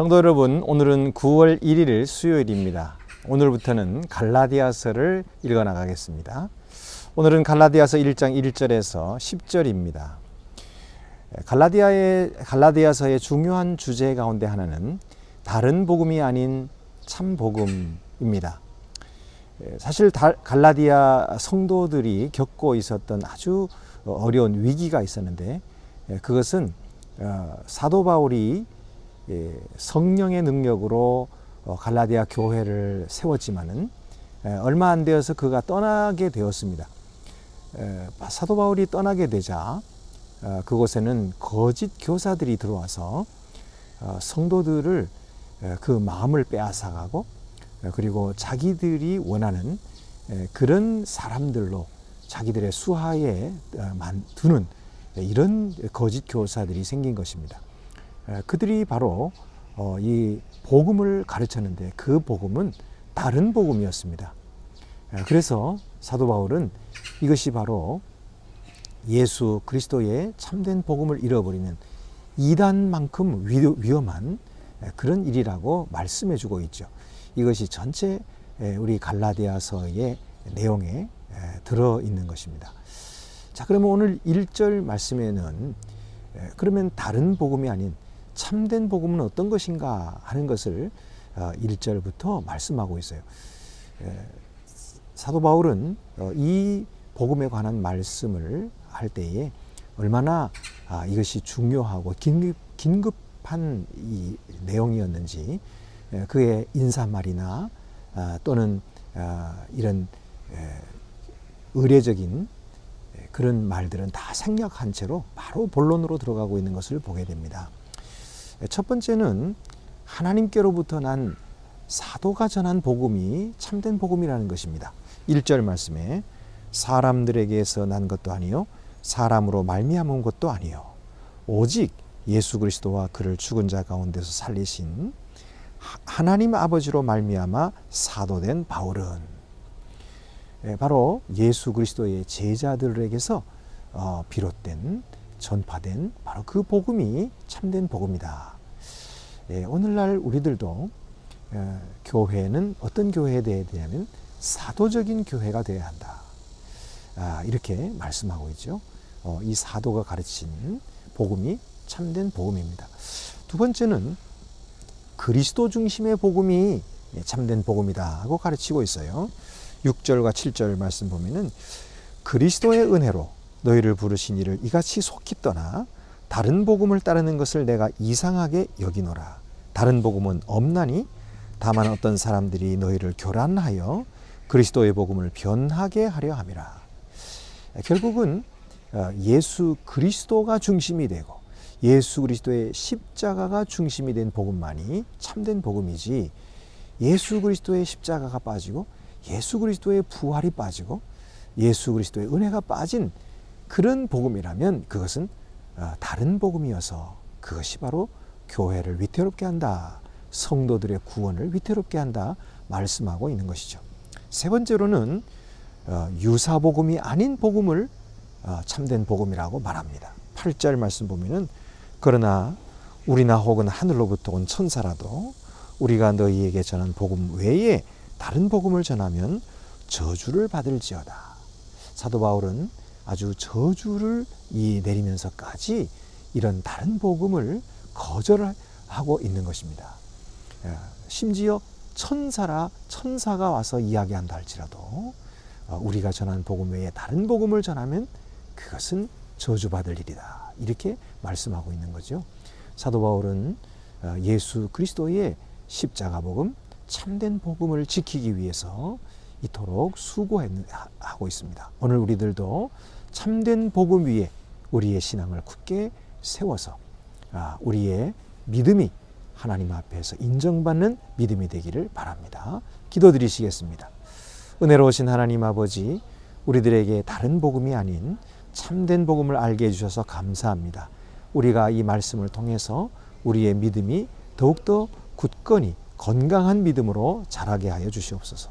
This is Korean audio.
성도 여러분, 오늘은 9월 1일 수요일입니다. 오늘부터는 갈라디아서를 읽어 나가겠습니다. 오늘은 갈라디아서 1장 1절에서 10절입니다. 갈라디아의 갈라디아서의 중요한 주제 가운데 하나는 다른 복음이 아닌 참 복음입니다. 사실 갈라디아 성도들이 겪고 있었던 아주 어려운 위기가 있었는데 그것은 어, 사도 바울이 성령의 능력으로 어, 갈라디아 교회를 세웠지만은 얼마 안 되어서 그가 떠나게 되었습니다. 사도 바울이 떠나게 되자 어, 그곳에는 거짓 교사들이 들어와서 성도들을 그 마음을 빼앗아가고 그리고 자기들이 원하는 그런 사람들로 자기들의 수하에 두는 이런 거짓 교사들이 생긴 것입니다. 그들이 바로 어, 이 복음을 가르쳤는데 그 복음은 다른 복음이었습니다. 그래서 사도 바울은 이것이 바로 예수 그리스도의 참된 복음을 잃어버리면 이단만큼 위험한 그런 일이라고 말씀해 주고 있죠. 이것이 전체 우리 갈라디아서의 내용에 들어 있는 것입니다. 자, 그러면 오늘 1절 말씀에는 그러면 다른 복음이 아닌 참된 복음은 어떤 것인가 하는 것을 1절부터 어, 말씀하고 있어요. 사도 바울은 어, 이 복음에 관한 말씀을 할 때에 얼마나 아, 이것이 중요하고 긴급, 긴급 한 이 내용이었는지 그의 인사말이나 아, 또는 아, 이런 의례적인 그런 말들은 다 생략한 채로 바로 본론으로 들어가고 있는 것을 보게 됩니다. 첫 번째는 하나님께로부터 난 사도가 전한 복음이 참된 복음이라는 것입니다. 1절 말씀에 사람들에게서 난 것도 아니요 사람으로 말미암은 것도 아니요 오직 예수 그리스도와 그를 죽은 자 가운데서 살리신 하나님 아버지로 말미암아 사도된 바울은 예, 바로 예수 그리스도의 제자들에게서 어, 비롯된 전파된 바로 그 복음이 참된 복음이다. 예, 오늘날 우리들도 어, 교회는 어떤 교회에 대해 되냐면 사도적인 교회가 되어야 한다. 아, 이렇게 말씀하고 있죠. 어, 이 사도가 가르친 복음이 참된 복음입니다. 두 번째는 그리스도 중심의 복음이 참된 복음이다 하고 가르치고 있어요. 6절과 7절 말씀 보면은 그리스도의 은혜로 너희를 부르신 이를 이같이 속히 떠나 다른 복음을 따르는 것을 내가 이상하게 여기노라. 다른 복음은 없나니 다만 어떤 사람들이 너희를 교란하여 그리스도의 복음을 변하게 하려 함이라. 결국은 어, 예수 그리스도가 중심이 되고 예수 그리스도의 십자가가 중심이 된 복음만이 참된 복음이지 예수 그리스도의 십자가가 빠지고 예수 그리스도의 부활이 빠지고 예수 그리스도의 은혜가 빠진 그런 복음이라면 그것은 어, 다른 복음이어서 그것이 바로 교회를 위태롭게 한다. 성도들의 구원을 위태롭게 한다. 말씀하고 있는 것이죠. 세 번째로는 어, 유사 복음이 아닌 복음을 어, 참된 복음이라고 말합니다. 8절 말씀 보면은 그러나 우리나 혹은 하늘로부터 온 천사라도 우리가 너희에게 전한 복음 외에 다른 복음을 전하면 저주를 받을지어다. 사도 바울은 아주 저주를 이 내리면서까지 이런 다른 복음을 거절하고 있는 것입니다. 예, 심지어 천사라 천사가 와서 이야기한다 할지라도 어, 우리가 전한 복음 외에 다른 복음을 전하면 그것은 저주받을 일이다. 이렇게 말씀하고 있는 거죠. 사도 바울은 어, 예수 그리스도의 십자가 복음, 참된 복음을 지키기 위해서 이토록 수고하고 있습니다. 오늘 우리들도 참된 복음 위에 우리의 신앙을 굳게 세워서 아, 우리의 믿음이 하나님 앞에서 인정받는 믿음이 되기를 바랍니다. 기도드리시겠습니다. 은혜로우신 하나님 아버지, 우리들에게 다른 복음이 아닌 참된 복음을 알게 해주셔서 감사합니다. 우리가 이 말씀을 통해서 우리의 믿음이 더욱더 굳건히 건강한 믿음으로 자라게 하여 주시옵소서.